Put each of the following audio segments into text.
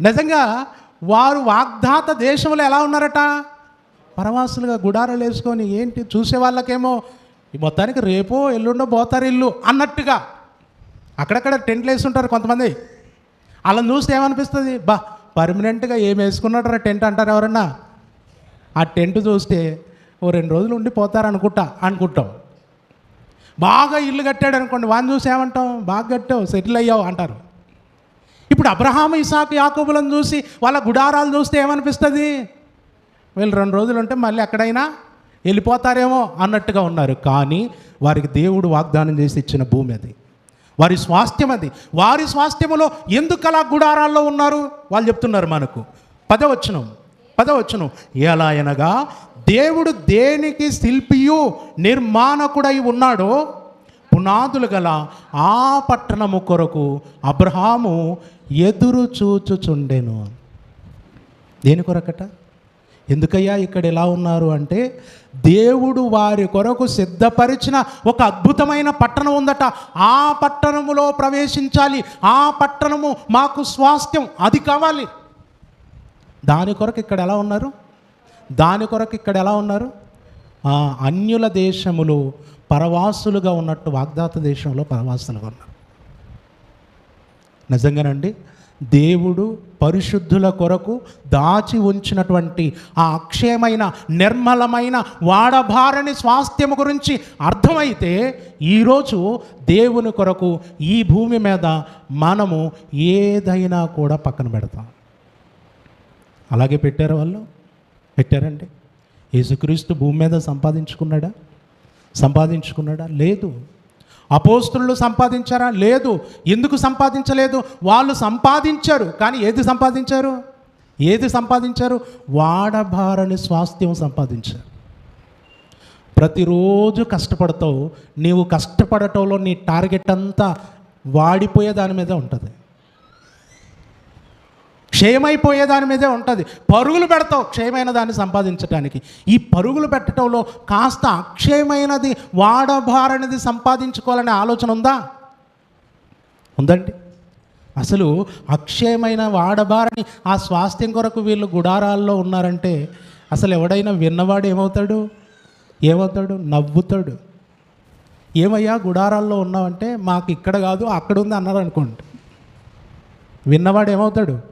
నిజంగా వారు వాగ్దాత దేశంలో ఎలా ఉన్నారట? పరవాసులుగా గుడారాలు వేసుకొని ఏంటి చూసే వాళ్ళకేమో ఈ మొత్తానికి రేపో ఎల్లుండో పోతారు ఇల్లు అన్నట్టుగా. అక్కడక్కడ టెంట్లు వేసి ఉంటారు కొంతమంది. అలా చూస్తే ఏమనిపిస్తుంది? బా పర్మనెంట్గా ఏం వేసుకున్నాడు టెంట్ అంటారు ఎవరన్నా. ఆ టెంట్ చూస్తే ఓ రెండు రోజులు ఉండి పోతారు అనుకుంటా అనుకుంటాం. బాగా ఇల్లు కట్టాడు అనుకోండి వాడిని చూసి ఏమంటాం? బాగా కట్టావు సెటిల్ అయ్యావు అంటారు. ఇప్పుడు అబ్రహాం ఇసాకు యాకోబులను చూసి వాళ్ళ గుడారాలు చూస్తే ఏమనిపిస్తుంది? వీళ్ళు రెండు రోజులు ఉంటే మళ్ళీ ఎక్కడైనా వెళ్ళిపోతారేమో అన్నట్టుగా ఉన్నారు. కానీ వారికి దేవుడు వాగ్దానం చేసి ఇచ్చిన భూమి అది. వారి స్వాస్థ్యం అది. వారి స్వాస్థ్యములో ఎందుకు అలా గుడారాల్లో ఉన్నారు? వాళ్ళు చెప్తున్నారు మనకు. పదవచనం. పదవచనం. ఎలా అనగా దేవుడు దేనికి శిల్పియు నిర్మాణకుడై ఉన్నాడో పునాదులు గల ఆ పట్టణము కొరకు అబ్రహాము ఎదురు చూచుచుండెను. దేని కొరకట? ఎందుకయ్యా ఇక్కడ ఎలా ఉన్నారు అంటే దేవుడు వారి కొరకు సిద్ధపరిచిన ఒక అద్భుతమైన పట్టణం ఉందట. ఆ పట్టణములో ప్రవేశించాలి. ఆ పట్టణము మాకు స్వాస్థ్యం అది కావాలి. దాని కొరకు ఇక్కడ ఎలా ఉన్నారు? దాని కొరకు ఇక్కడ ఎలా ఉన్నారు? ఆ, అన్యుల దేశములు పరవాసులుగా ఉన్నట్టు వాగ్దాత దేశంలో పరవాసులుగా ఉన్నారు. నిజంగానండి దేవుడు పరిశుద్ధుల కొరకు దాచి ఉంచినటువంటి ఆ అక్షయమైన నిర్మలమైన వాడభారని స్వాస్థ్యము గురించి అర్థమైతే ఈరోజు దేవుని కొరకు ఈ భూమి మీద మనము ఏదైనా కూడా పక్కన పెడతాం. అలాగే పెట్టారు వాళ్ళు? పెట్టారండి. యేసుక్రీస్తు భూమి మీద సంపాదించుకున్నాడా? సంపాదించుకున్నాడా? లేదు. అపోస్తులు సంపాదించారా? లేదు. ఎందుకు సంపాదించలేదు? వాళ్ళు సంపాదించారు. కానీ ఏది సంపాదించారు? ఏది సంపాదించారు? వాడబారని స్వాస్థ్యం సంపాదించారు. ప్రతిరోజు కష్టపడతావు. నీవు కష్టపడటంలో నీ టార్గెట్ అంతా వాడిపోయే దాని మీద ఉంటుంది. క్షయమైపోయే దాని మీదే ఉంటుంది. పరుగులు పెడతావు క్షయమైన దాన్ని సంపాదించడానికి ఈ పరుగులు పెట్టడంలో కాస్త అక్షయమైనది వాడబారనిది సంపాదించుకోవాలనే ఆలోచన ఉందా? ఉందండి. అసలు అక్షయమైన వాడబారని ఆ స్వాస్థ్యం కొరకు వీళ్ళు గుడారాల్లో ఉన్నారంటే అసలు ఎవడైనా విన్నవాడు ఏమవుతాడు? ఏమవుతాడు? నవ్వుతాడు. ఏమయ్యా గుడారాల్లో ఉన్నావంటే మాకు ఇక్కడ కాదు అక్కడ ఉంది అన్నారు అనుకోండి విన్నవాడు ఏమవుతాడు?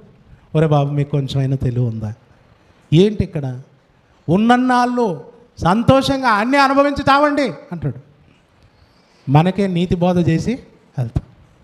ఒరే బాబు మీకు కొంచెం అయినా తెలివి ఉందా? ఏంటి ఇక్కడ? ఉన్నన్నాళ్ళు సంతోషంగా అన్నీ అనుభవించి తావండి అంటాడు. మనకే నీతి బోధ చేసి వెళ్తాం.